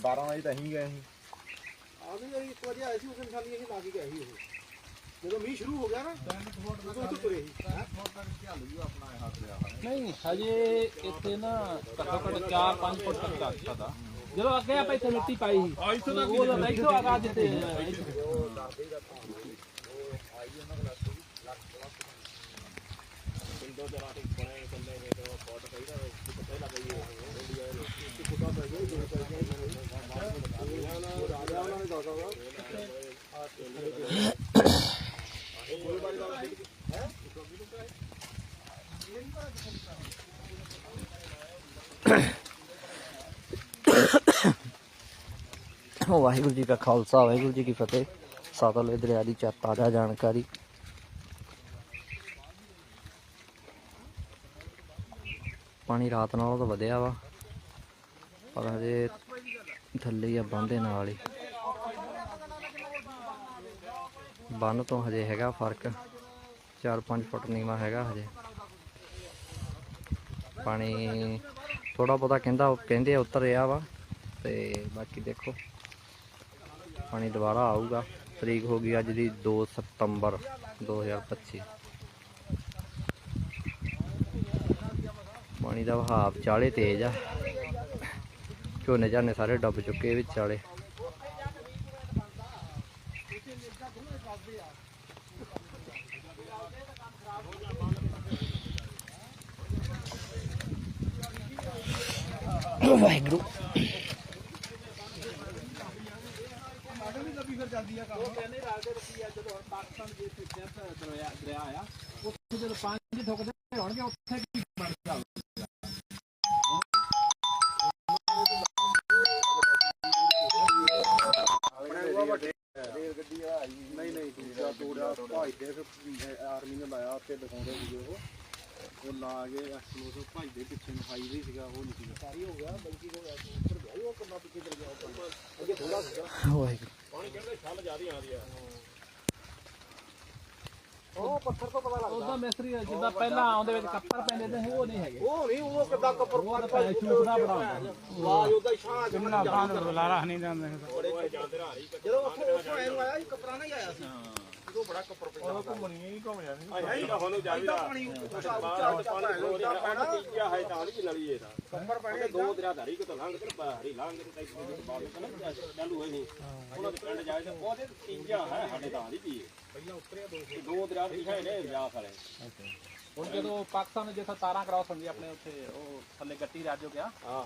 12 ਵਜੇ ਤਾਂ ਅਸੀਂ ਗਏ ਸੀ ਆ ਵੀ ਜਿਹੜੀ ਇੱਕ ਵਜੇ ਆਏ ਸੀ ਉਸ ਦਿਨ ਸਾਡੀ ਅਸੀਂ ਲਾ ਕੇ ਗਏ ਸੀ ਉਹ ਜਦੋਂ ਮੀਂਹ ਸ਼ੁਰੂ ਹੋ ਗਿਆ ਨਾ ਉਦੋਂ ਉੱਥੇ ਤੁਰੇ ਸੀ ਨਹੀਂ ਹਜੇ ਇੱਥੇ ਨਾ ਘੱਟੋ ਘੱਟ 4-5 ਫੁੱਟ ਤੱਕ ਦਾ ਸਕਦਾ ਜਦੋਂ ਅੱਗੇ ਆਪਾਂ ਇੱਥੇ ਮਿੱਟੀ ਪਾਈ ਸੀ ਉਹ ਤਾਂ ਇੱਥੋਂ ਆਗਾ ਜਿੱਤੇ ਵਾਹਿਗੁਰੂ ਜੀ ਕਾ ਖਾਲਸਾ, ਵਾਹਿਗੁਰੂ ਜੀ ਕੀ ਫਤਿਹ। ਸਤਲੁਜ ਦਰਿਆ ਦੀ ਚਾ ਤਾਜ਼ਾ ਜਾਣਕਾਰੀ। ਪਾਣੀ ਰਾਤ ਨਾਲੋਂ ਤਾਂ ਵਧਿਆ ਵਾ, ਪਰ ਹਜੇ ਥੱਲੇ ਆ ਬੰਨ ਨਾਲ ਹੀ। ਬੰਨ ਤੋਂ ਹਜੇ ਹੈਗਾ ਫ਼ਰਕ 4-5 ਫੁੱਟ ਨੀਵਾ ਹੈਗਾ ਹਜੇ। ਪਾਣੀ ਥੋੜਾ ਬਹੁਤਾ ਕਹਿੰਦਾ ਕਹਿੰਦੇ ਉਤਰ ਰਿਹਾ ਵਾ, ਤੇ ਬਾਕੀ ਦੇਖੋ। ਪਾਣੀ ਦੁਬਾਰਾ ਆਊਗਾ। ਤਰੀਕ ਹੋ ਗਈ ਅੱਜ ਦੀ 2 ਸਤੰਬਰ 2025 ਪਾਣੀ ਦਾ ਵਹਾਅ ਚਾਲੇ ਤੇਜ਼ ਆ। ਝੋਨੇ ਝਾਨੇ ਸਾਰੇ ਡੁੱਬ ਚੁੱਕੇ ਵਿੱਚ ਚਾਲੇ ਵਾਹਿਗੁਰੂ। ਕਹਿੰਦੇ ਰਾਜੇ ਰੁਪਈਆ ਜਦੋਂ ਪਾਕਿਸਤਾਨ ਦੇ ਵਿੱਚ ਦਰਿਆ ਦਰਿਆ ਆ ਉੱਥੇ ਜਦੋਂ ਪਾਣੀ ਠੁਕਦੇ ਹੋਣਗੇ ਉੱਥੇ ਕੀ ਬਣ ਜਾਊਗਾ ਨਹੀਂ ਨਹੀਂ ਦੂਜਾ ਤੋੜਿਆ ਭਾਈਦੇ ਫਿਰ ਆਰਮੀ ਨੇ ਲਾਇਆ ਉੱਤੇ ਦਿਖਾਉਂਦੇ ਸੀਗੇ ਉਹ ਉਹ ਲਾ ਕੇ ਐਕਸਪਲੋਸਿਵ ਭਾਈਦੇ ਪਿੱਛੇ ਨੂੰ ਹਾਈਵੇ ਸੀਗਾ ਉਹ ਨਹੀਂ ਸੀਗਾ। ਸਾਰੀ ਹੋ ਗਿਆ ਬਲਕਿ ਉਹ ਉੱਪਰ ਗਿਆ ਉਹ ਕਿੰਨਾ ਪਿੱਛੇ ਚਲ ਗਿਆ ਉਹ ਅੱਗੇ ਥੋੜਾ ਸੀਗਾ। ਵਾਹਿਗੁਰੂ। ਉਹ ਪੱਥਰ ਤੋਂ ਪਤਾ ਲੱਗਦਾ। ਉਹਦਾ ਮਿਸਤਰੀ ਜਿੱਦਾਂ ਪਹਿਲਾਂ ਆਉਂਦੇ ਵਿੱਚ ਕੱਪੜ ਪੈਂਦੇ ਤੇ ਉਹ ਨਹੀਂ ਹੈਗੇ। ਉਹ ਨਹੀਂ ਉਹ ਕਿੱਦਾਂ ਕੱਪਰ ਉਹ ਤਾਂ ਭਾਵੇਂ ਚੂਕਦਾ ਬਣਾਉਂਦਾ ਆਵਾਜ਼ ਉਹਦਾ ਛਾਂ ਕਿੰਨਾ ਬੁਲਾਰਾ ਨਹੀਂ ਜਾਂਦੇ। ਜਦੋਂ ਉੱਥੋਂ ਉੱਥੋਂ ਐਂ ਨੂੰ ਆਇਆ ਸੀ ਕਪੜਾ ਨਹੀਂ ਆਇਆ ਸੀ। ਉਦੋਂ ਬੜਾ ਕਪਰ ਪੈਂਦਾ ਉਹ ਘੁੰਮਣੀ ਨਹੀਂ ਘੁੰਮ ਜਾਂਦੀ ਤੁਹਾਨੂੰ ਐਦਾਂ ਪਾਣੀ ਉੱਚਾ ਉੱਚਾ ਉੱਚਾ ਉੱਚਾ ਪੈਣਾ ਤੀਜਾ ਹੈ ਤਾਂ ਨਹੀਂ ਨਲੀ ਇਹਦਾ। ਕੱਪਰ ਪੈਣੇ ਦੋ ਦਰਿਆ ਧਾਰੀ ਕਿਤੋਂ ਲੰਘ ਕੇ ਹਰੀ ਲੰਘ ਕੇ ਤੇ ਇੱਕ ਬਾਅਦ ਵਿੱਚ ਨਾ ਚਾਲੂ ਹੋਏ ਨਹੀਂ। ਉਹਨਾਂ ਦੇ ਪਿੰਡ ਜਾਏ ਤੇ ਉਹਦੇ ਤੀਜਾ ਹੈ ਸਾਡੇ ਤਾਂ ਨਹੀਂ ਪੀਏ ਪਹਿਲਾਂ ਉਤਰਿਆ ਦੋ ਦੋ ਦਰਿਆ ਦਿਖਾਏ ਨੇ ਵਿਆਸ ਵਾਲੇ। ਹੁਣ ਜਦੋਂ ਪਾਕਿਸਤਾਨ ਜਿੱਥੇ ਤਾਰਾਂ ਕਰਾਸ ਹੁੰਦੀ ਆਪਣੇ ਉੱਥੇ ਉਹ ਥੱਲੇ ਗੱਟੀ ਰਾਜੋ ਗਿਆ। ਹਾਂ।